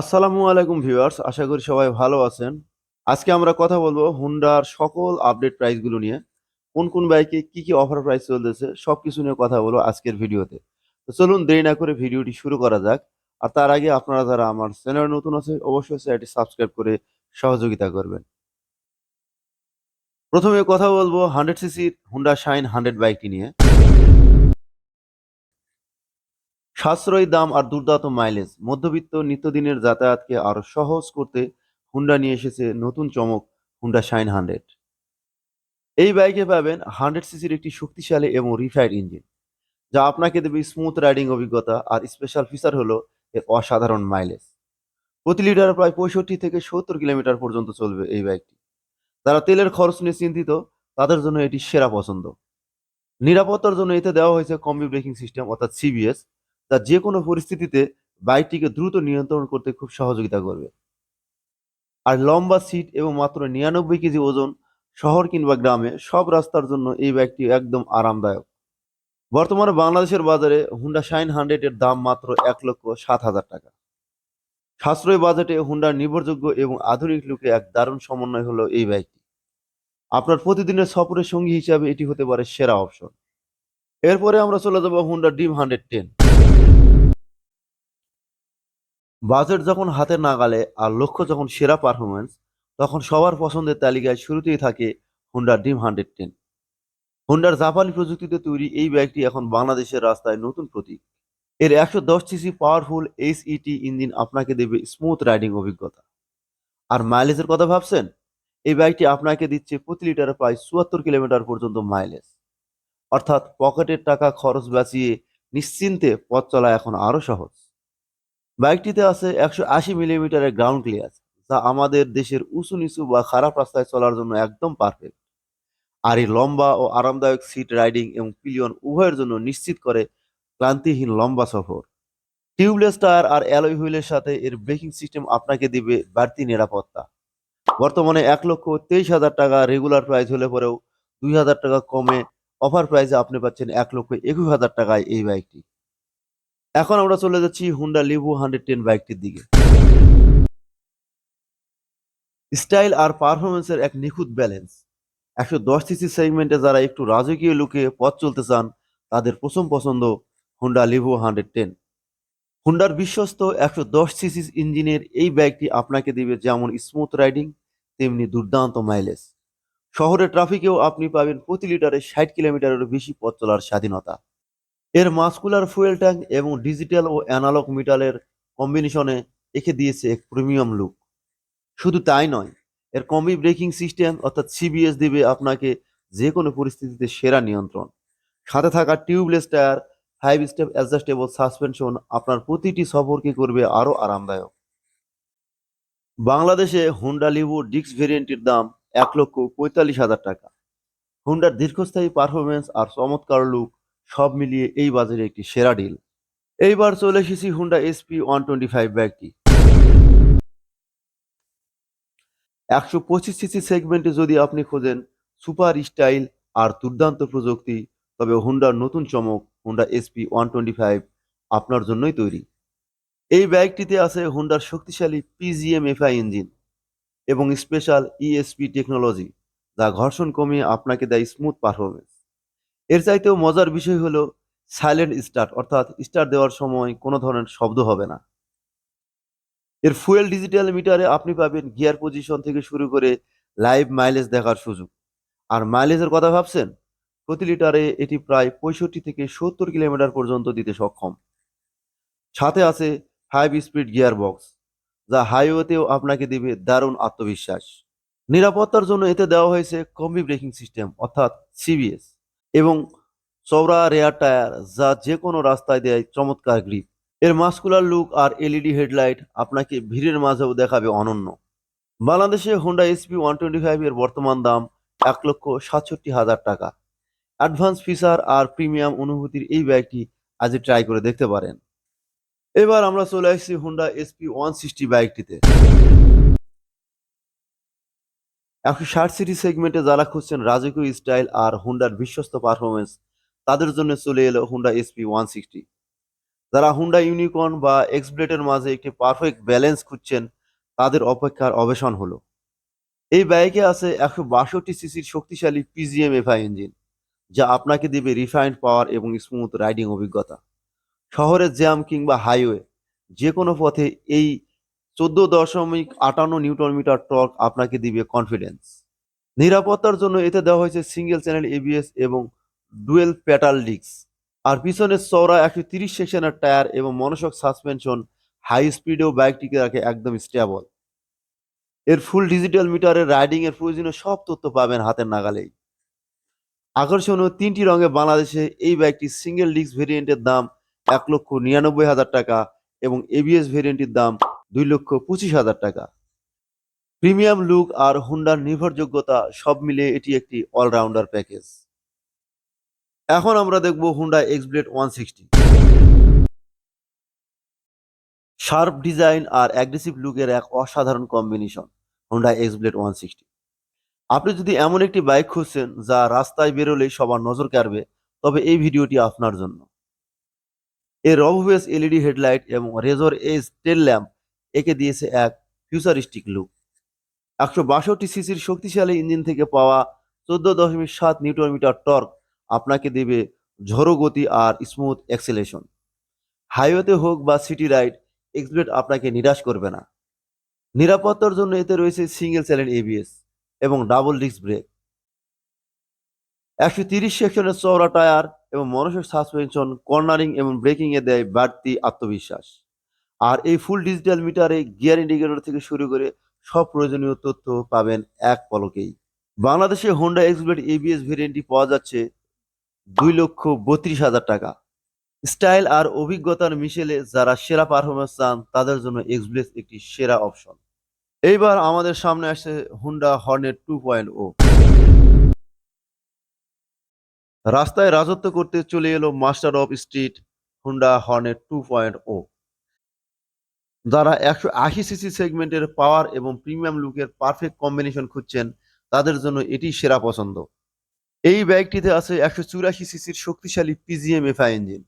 আসসালামু আলাইকুম ভিউয়ার্স, আশা করি সবাই ভালো আছেন। আজকে আমরা কথা বলব হুন্ডার সকল আপডেট প্রাইসগুলো নিয়ে। কোন কোন বাইকে কি কি অফার প্রাইস চলতেছে সব কিছু নিয়ে কথা বলব আজকের ভিডিওতে। তো চলুন দেরি না করে ভিডিওটি শুরু করা যাক। আর তার আগে আপনারা যারা আমার চ্যানেল নতুন আছে, অবশ্যই চ্যানেলটি সাবস্ক্রাইব করে সহযোগিতা করবেন। প্রথমে কথা বলব হান্ড্রেড সিসির হুন্ডা শাইন হান্ড্রেড বাইকটি নিয়ে। সাশ্রয়ী দাম আর দুর্দান্ত মাইলেজ মধ্যবিত্ত নিত্যদিনের যাতায়াতকে আরও সহজ করতে হুন্ডা নিয়ে এসেছে নতুন চমক হুন্ডা শাইন হান্ড্রেড এই বাইকে পাবেন হান্ড্রেড সিসির একটি শক্তিশালী এবং রিফাইড ইঞ্জিন যা আপনাকে দেবে স্মুথ রাইডিং অভিজ্ঞতা আর স্পেশাল ফিচার হলো এর অসাধারণ মাইলেজ প্রতি লিটার প্রায় পঁয়ষট্টি থেকে সত্তর কিলোমিটার পর্যন্ত চলবে এই বাইকটি যারা তেলের খরচ নিয়ে চিন্তিত, তাদের জন্য এটি সেরা পছন্দ। নিরাপত্তার জন্য এতে দেওয়া হয়েছে কম্বি ব্রেকিং সিস্টেম অর্থাৎ সিবিএস যা যে কোনো পরিস্থিতিতে বাইকটিকে দ্রুত নিয়ন্ত্রণ করতে খুব সহযোগিতা করবে। আর লম্বা সিট এবং মাত্র নিরানব্বই কেজি ওজন শহর কিংবা গ্রামে সব রাস্তার জন্য এই বাইকটি একদম আরামদায়ক। বর্তমানে বাংলাদেশের বাজারে হুন্ডা শাইন হান্ড্রেড এর দাম মাত্র এক লক্ষ সাত হাজার টাকা। সাশ্রয় বাজেটে হুন্ডার নির্ভরযোগ্য এবং আধুনিক লুকে এক দারুণ সমন্বয় হলো এই বাইকটি। আপনার প্রতিদিনের সফরের সঙ্গী হিসাবে এটি হতে পারে সেরা অপশন। এরপরে আমরা চলে যাব হুন্ডা ডিম হান্ড্রেড টেন বাজেট যখন হাতে নাগালে আর লক্ষ্য যখন সেরা পারফরমেন্স তখন সবার পছন্দের তালিকায় শুরুতেই থাকে হুন্ডা ডিম হান্ড্রেড টেন হুন্ডার জাপানি প্রযুক্তিতে তৈরি এই বাইকটি এখন বাংলাদেশের রাস্তায় নতুন প্রতীক। এর একশো দশ CC powerful H ET engine আপনাকে দেবে স্মুথ রাইডিং অভিজ্ঞতা। আর মাইলেজের কথা ভাবছেন? এই বাইকটি আপনাকে দিচ্ছে প্রতি লিটারে প্রায় চুয়াত্তর কিলোমিটার পর্যন্ত মাইলেজ অর্থাৎ পকেটের টাকা খরচ বাঁচিয়ে নিশ্চিন্তে পথ চলা এখন আরও সহজ। বাইকটিতে আছে একশো আশি মিলিমিটারের গ্রাউন্ড ক্লিয়ার যা আমাদের দেশের উঁচু নিচু বা খারাপ রাস্তায় চলার জন্য একদম পারফেক্ট আর এই লম্বা ও আরামদায়ক সিট রাইডিং এবং পিলিয়ন উভয়ের জন্য নিশ্চিত করে ক্লান্তিহীন লম্বা সফর। টিউবলেস টায়ার আর অ্যালয় হুইলের সাথে এর ব্রেকিং সিস্টেম আপনাকে দিবে বাড়তি নিরাপত্তা। বর্তমানে এক লক্ষ তেইশ হাজার টাকা রেগুলার প্রাইস হলে পরেও দুই হাজার টাকা কমে অফার প্রাইসে আপনি পাচ্ছেন এক লক্ষ একুশ হাজার টাকায় এই বাইকটি। এখন আমরা চলে যাচ্ছি হুন্ডা লিভু হান্ড্রেড টেন বাইকটির দিকে। স্টাইল আর পারফরমেন্সের এক নিখুঁত ব্যালেন্স। একশো দশ সিসি সেগমেন্টে যারা একটু রাজকীয় লুকে পথ চলতে চান, তাদের প্রথম পছন্দ হুন্ডা লিভো হান্ড্রেড টেন হুন্ডার বিশ্বস্ত একশো দশ সিসি ইঞ্জিনের এই ব্যাগটি আপনাকে দিবে যেমন স্মুথ রাইডিং তেমনি দুর্দান্ত মাইলেজ শহরের ট্রাফিকেও আপনি পাবেন প্রতি লিটারে ষাট কিলোমিটারেরও বেশি পথ চলার স্বাধীনতা। এর মাস্কুলার ফুয়েল ট্যাঙ্ক এবং ডিজিটাল ও অ্যানালগ মিটালের কম্বিনেশনে একে দিয়েছে এক প্রিমিয়াম লুক। শুধু তাই নয়, এর কম্বি ব্রেকিং সিস্টেম অর্থাৎ সিবিএস দিবে আপনাকে যে কোনো পরিস্থিতিতে সেরা নিয়ন্ত্রণ। সাথে থাকা tubeless tyre five step adjustable suspension আপনার প্রতিটি সফরকে করবে আরও আরামদায়ক। বাংলাদেশে হুন্ডা লিভো ডিক্স ভেরিয়েন্টের দাম এক লক্ষ পঁয়তাল্লিশ হাজার টাকা। হুন্ডার দীর্ঘস্থায়ী পারফরমেন্স আর চমৎকার লুক সব মিলিয়ে এই বাজারে একটি সেরা ডিল এইবার চলে এসেছি Honda SP one twenty five ব্যাগটি। একশো পঁচিশ সিসি সেগমেন্টে যদি আপনি খোঁজেন, সুপার স্টাইল আর দুর্দান্ত প্রযুক্তি, তবে হুন্ডার নতুন চমক Honda SP one twenty five আপনার জন্যই তৈরি। এই ব্যাগটিতে আছে হুন্ডার শক্তিশালী পিজিএম এফআই ইঞ্জিন এবং স্পেশাল ইএসপি টেকনোলজি যা ঘর্ষণ কমিয়ে আপনাকে দেয় স্মুথ পারফরমেন্স এর চাইতেও মজার বিষয় হলো সাইলেন্ট স্টার্ট অর্থাৎ স্টার্ট দেওয়ার সময় কোনো ধরনের শব্দ হবে না। এর ফুয়েল ডিজিটাল মিটারে আপনি পাবেন গিয়ার পজিশন থেকে শুরু করে লাইভ মাইলেজ দেখার সুযোগ। আর মাইলেজের কথা ভাবছেন? প্রতি লিটারে এটি প্রায় পঁয়ষট্টি থেকে সত্তর কিলোমিটার পর্যন্ত দিতে সক্ষম। সাথে আছে ফাইভ স্পিড গিয়ার বক্স যা হাইওয়েতেও আপনাকে দিবে দারুণ আত্মবিশ্বাস। নিরাপত্তার জন্য এতে দেওয়া হয়েছে কম্বি ব্রেকিং সিস্টেম অর্থাৎ সিবিএস এবং চওড়া রেয়ার টায়ার যা যে কোনো রাস্তায় দেয় চমৎকার গ্রিপ এর মাস্কুলার লুক আর এলইডি হেডলাইট আপনাকে ভিড়ের মাঝেও দেখাবে অনন্য। বাংলাদেশে Honda SP one twenty five এর বর্তমান দাম এক লক্ষ সাতষট্টি হাজার টাকা। অ্যাডভান্স ফিচার আর প্রিমিয়াম অনুভূতির এই বাইকটি আজ ট্রাই করে দেখতে পারেন। এবার আমরা চলে আসছি হোন্ডা এসপি ওয়ান সিক্সটি বাইকটিতে একশো ষাট সিটি সেগমেন্টে যারা খুঁজছেন রাজকীয় স্টাইল আর হুন্ডার বিশ্বস্ত পারফরমেন্স তাদের জন্য চলে এলো হুন্ডা এসপি ওয়ান সিক্সটি যারা হুন্ডা ইউনিকর্ন বা এক্সব্লেডের মাঝে একটি পারফেক্ট ব্যালেন্স খুঁজছেন, তাদের অপেক্ষার অবসান হলো। এই বাইকে আছে একশো বাষট্টি সিসির শক্তিশালী পিজিএম এফআই ইঞ্জিন যা আপনাকে দেবে রিফাইন্ড পাওয়ার এবং স্মুথ রাইডিং অভিজ্ঞতা। শহরের জ্যাম কিংবা হাইওয়ে যে কোনো পথে এই চোদ্দ দশমিক আটান্ন নিউটন মিটার টর্ক আপনাকে দিবে কনফিডেন্স নিরাপত্তার জন্য এতে দেওয়া হয়েছে সিঙ্গেল চ্যানেল এবিএস এবং ডুয়েল প্যাটাল ডিস্ক আর পিছনের চওড়া একশো তিরিশ সেকশনের টায়ার এবং মনসক সাসপেনশন হাই স্পিডেও বাইকটিকে রাখে একদম স্টেবল এর ফুল ডিজিটাল মিটারের রাইডিং এর প্রয়োজনীয় সব তথ্য পাবেন হাতের নাগালেই। আকর্ষণীয় তিনটি রঙে বাংলাদেশে এই বাইকটি সিঙ্গেল ডিস্ক ভেরিয়েন্টের দাম এক লক্ষ নিরানব্বই হাজার টাকা এবং এবিএস ভেরিয়েন্টের দাম দুই লক্ষ পঁচিশ হাজার টাকা। প্রিমিয়াম লুক আর হুন্ডার নির্ভরযোগ্যতা সব মিলিয়ে এটি একটি অলরাউন্ডার প্যাকেজ এখন আমরা দেখব Honda Xblade one sixty sharp design আর অ্যাগ্রেসিভ লুকের এক অসাধারণ combination Honda Xblade one sixty আপনি যদি এমন একটি বাইক খুঁজছেন যা রাস্তায় বেরোলেই সবার নজর কাড়বে, তবে এই ভিডিওটি আপনার জন্য। এর রবুবেস এলইডি হেডলাইট এবং রেজর এজ টেল ল্যাম্প একে দিয়েছে এক ফিউচারিস্টিক লুক একশো বাষট্টি সিসির শক্তিশালী ইঞ্জিন থেকে পাওয়া চোদ্দ দশমিক সাত নিউটন মিটার টর্ক আপনাকে দেবে ঝড়ো গতি আর স্মুথ অ্যাক্সেলেশন হাইওয়েতে হোক বা সিটি রাইড এক্সপ্লেট আপনাকে নিরাশ করবে না। নিরাপত্তার জন্য এতে রয়েছে সিঙ্গেল চ্যানেল এবিএস এবং ডাবল ডিস্ক ব্রেক একশো তিরিশ সেকশনের চওড়া টায়ার এবং মনসক সাসপেনশন কর্নারিং এবং ব্রেকিংয়ে দেয় বাড়তি আত্মবিশ্বাস। আর এই ফুল ডিজিটাল মিটারে গিয়ার ইন্ডিকেটর থেকে শুরু করে সব প্রয়োজনীয় তথ্য পাবেন এক পলকেই। বাংলাদেশে হোন্ডা এক্সব্লেড এবিএস ভেরিয়েন্টটি পাওয়া যাচ্ছে দুই লক্ষ বত্রিশ হাজার টাকা। স্টাইল আর অভিজ্ঞতার মিশেলে যারা সেরা পারফরমেন্স চান, তাদের জন্য এক্সব্লেস একটি সেরা অপশন এইবার আমাদের সামনে আসছে Honda Hornet two point O রাস্তায় রাজত্ব করতে চলে এলো master of street Honda Hornet two point O যারা একশো আশি সিসি সেগমেন্টের পাওয়ার এবং প্রিমিয়াম লুকের পারফেক্ট কম্বিনেশন খুঁজছেন, তাদের জন্য এটি সেরা পছন্দ। এই বাইকটিতে আছে একশো চুরাশি সিসির শক্তিশালী পিজিএম এফআই ইঞ্জিন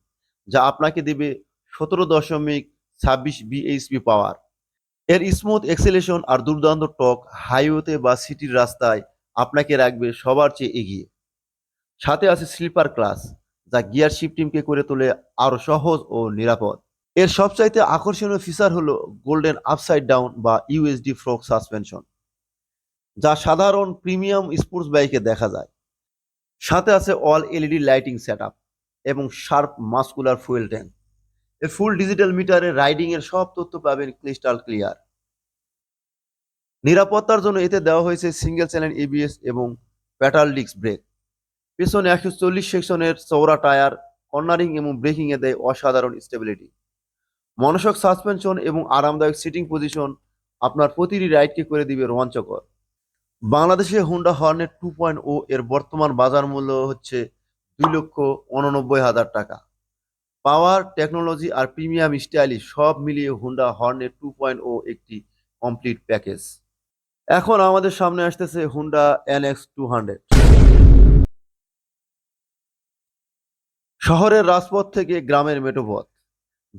যা আপনাকে দেবে সতেরো দশমিক ছাব্বিশ বিএইচপি পাওয়ার এর স্মুথ এক্সেলেশন আর দুর্দান্ত টক হাইওয়েতে বা সিটির রাস্তায় আপনাকে রাখবে সবার চেয়ে এগিয়ে। সাথে আছে স্লিপার ক্লাস যা গিয়ার শিফটিংকে করে তোলে আরও সহজ ও নিরাপদ। এর সবচাইতে আকর্ষণীয় ফিচার হলো গোল্ডেন আপসাইড ডাউন বা ইউএসডি ফ্রক সাসপেনশন যা সাধারণ প্রিমিয়াম স্পোর্টস বাইকে দেখা যায়। সাথে আছে অল এলইডি লাইটিং সেট এবং শার্প মাস্কুলার ফুয়েল ট্যাঙ্ক এর ফুল ডিজিটাল মিটারে রাইডিং এর সব তথ্য পাবেন ক্রিস্টাল ক্লিয়ার নিরাপত্তার জন্য এতে দেওয়া হয়েছে সিঙ্গেল চ্যানেল এবিএস এবং প্যাটাল ডিস্ক ব্রেক পেছনে একশো চল্লিশ সেকশনের চৌড়া টায়ার কর্নারিং এবং ব্রেকিং এ দেয় অসাধারণ স্টেবিলিটি মনসক সাসপেনশন এবং আরামদায়ক সিটিং পজিশন আপনার প্রতিটি রাইডকে করে দিবে রোমাঞ্চকর বাংলাদেশে Honda Hornet two point O এর বর্তমান বাজার মূল্য হচ্ছে দুই লক্ষ উননব্বই হাজার টাকা। পাওয়ার টেকনোলজি আর প্রিমিয়াম স্টাইলিশ সব মিলিয়ে Honda Hornet two point O একটি কমপ্লিট প্যাকেজ এখন আমাদের সামনে আসতেছে হুন্ডা এনএক্স টু হান্ড্রেড শহরের রাজপথ থেকে গ্রামের মেটোপথ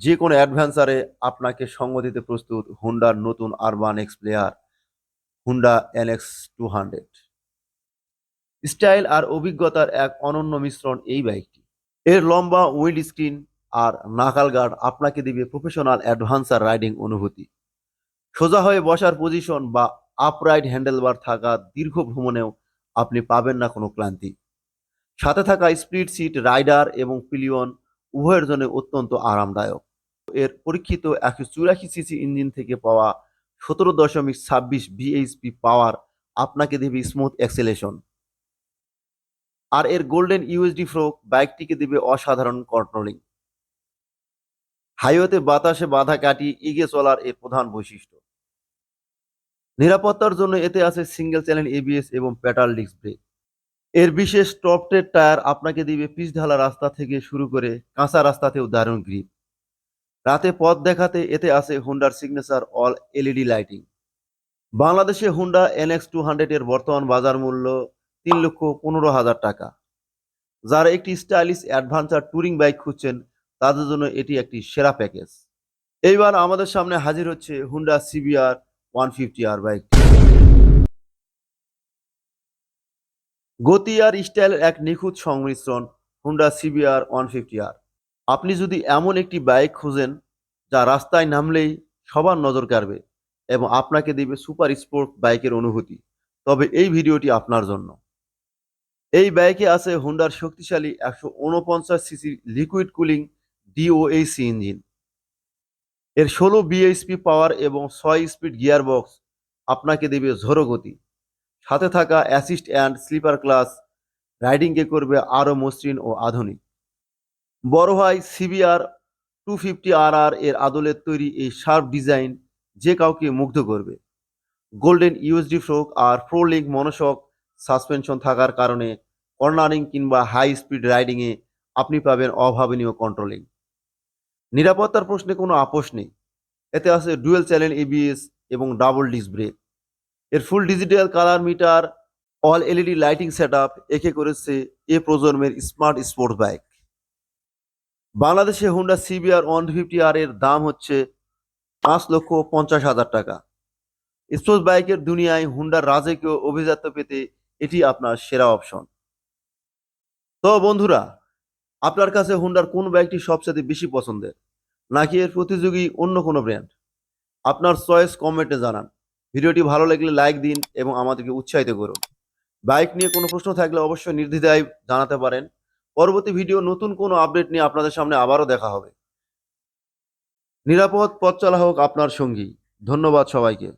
যে কোনো অ্যাডভেঞ্চারে আপনাকে সঙ্গ দিতে প্রস্তুত হুন্ডার নতুন urban explorer, Honda NX two hundred. Style আর অভিজ্ঞতার এক অনন্য মিশ্রণ এই বাইকটি। এর লম্বা উইন্ড স্ক্রিন আর নাকাল গার্ড আপনাকে দিবে প্রফেশনাল অ্যাডভান্সার রাইডিং অনুভূতি। সোজা হয়ে বসার পজিশন বা আপরাইট হ্যান্ডেলবার থাকা দীর্ঘ ভ্রমণেও আপনি পাবেন না কোনো ক্লান্তি। সাথে থাকা স্প্লিট সিট, রাইডার এবং পিলিয়ন উভয়ের জন্য অত্যন্ত আরামদায়ক। এর পরীক্ষিত একশো চুরাশি সিসি ইঞ্জিন থেকে পাওয়া সতেরো দশমিক ছাব্বিশ বিএইচপি পাওয়ার আপনাকে দেবে স্মুথ অ্যাক্সেলেশন আর এর গোল্ডেন ইউএসডি ফ্রোক বাইকটিকে দেবে অসাধারণ কন্ট্রোলিং হাইওয়েতে বাতাসে বাধা কাটিয়ে এগিয়ে চলার এর প্রধান বৈশিষ্ট্য। নিরাপত্তার জন্য এতে আছে সিঙ্গেল চ্যানেল এবিএস এবং প্যাটাল ডিস্ক ব্রেক এর বিশেষ টপ টেড টায়ার আপনাকে দিবে পিচ ঢালা রাস্তা থেকে শুরু করে কাঁচা রাস্তাতেও দারুণ গ্রিপ রাতে পথ দেখাতে এতে আছে হুন্ডার সিগনেচার অল এলইডি লাইটিং বাংলাদেশে হুন্ডা এনএক্স টু হান্ড্রেড এর বর্তমান বাজার মূল্য তিন লক্ষ পনেরো হাজার টাকা। যারা একটি স্টাইলিশ অ্যাডভেঞ্চার টুরিং বাইক খুঁজছেন, তাদের জন্য এটি একটি সেরা প্যাকেজ এইবার আমাদের সামনে হাজির হচ্ছে Honda CBR one fifty R bike গতি আর স্টাইলের এক নিখুঁত সংমিশ্রণ Honda CBR one fifty R আপনি যদি এমন একটি বাইক খুঁজেন, যা রাস্তায় নামলেই সবার নজর কাড়বে এবং আপনাকে দেবে সুপার স্পোর্ট বাইকের অনুভূতি। তবে এই ভিডিওটি আপনার জন্য। এই বাইকে আছে হুন্ডার শক্তিশালী একশো উনপঞ্চাশ CC liquid cooling DOHC engine এর ষোলো বিএইচপি পাওয়ার এবং ছয় স্পিড গিয়ারবক্স আপনাকে দেবে ঝোড়ো গতি। সাথে থাকা অ্যাসিস্ট অ্যান্ড স্লিপার ক্লাস রাইডিংকে করবে আরও মসৃণ ও আধুনিক। বড় ভাই CBR two fifty R R এর আদলের তৈরি এই শার্প ডিজাইন যে কাউকে মুগ্ধ করবে। গোল্ডেন ইউএসডি ফ্রোক আর প্রো লিঙ্ক মনোশক সাসপেনশন থাকার কারণে কর্নারিং কিংবা হাই স্পিড রাইডিংয়ে আপনি পাবেন অভাবনীয় কন্ট্রোলিং নিরাপত্তার প্রশ্নে কোনো আপোষ নেই। এতে আছে ডুয়েল চ্যানেল এবিএস এবং ডাবল ডিস্ক ব্রেক এর full digital colour meter all LED lighting set একে করেছে এ প্রজন্মের স্মার্ট স্পোর্টস বাইক বাংলাদেশে Honda CBR one fifty R এর দাম হচ্ছে পাঁচ লক্ষ পঞ্চাশ হাজার টাকা। স্পোর্টস বাইকের দুনিয়ায় হুন্ডার রাজকীয় অভিজাত্য পেতে এটি আপনার সেরা অপশন তো বন্ধুরা, আপনার কাছে হুন্ডার কোন বাইকটি সবচেয়ে বেশি পছন্দের? নাকি এর প্রতিযোগী অন্য কোনো ব্র্যান্ড আপনার চয়েস কমেন্টে জানান। ভিডিওটি ভালো লাগলে লাইক দিন এবং আমাদেরকে উৎসাহিত করুন। বাইক নিয়ে কোনো প্রশ্ন থাকলে অবশ্যই নির্দ্বিধায় জানাতে পারেন। পরবর্তী ভিডিও, নতুন কোনো আপডেট নিয়ে আপনাদের সামনে আবারও দেখা হবে। নিরাপদ পথ চলা হোক আপনার সঙ্গী। ধন্যবাদ সবাইকে।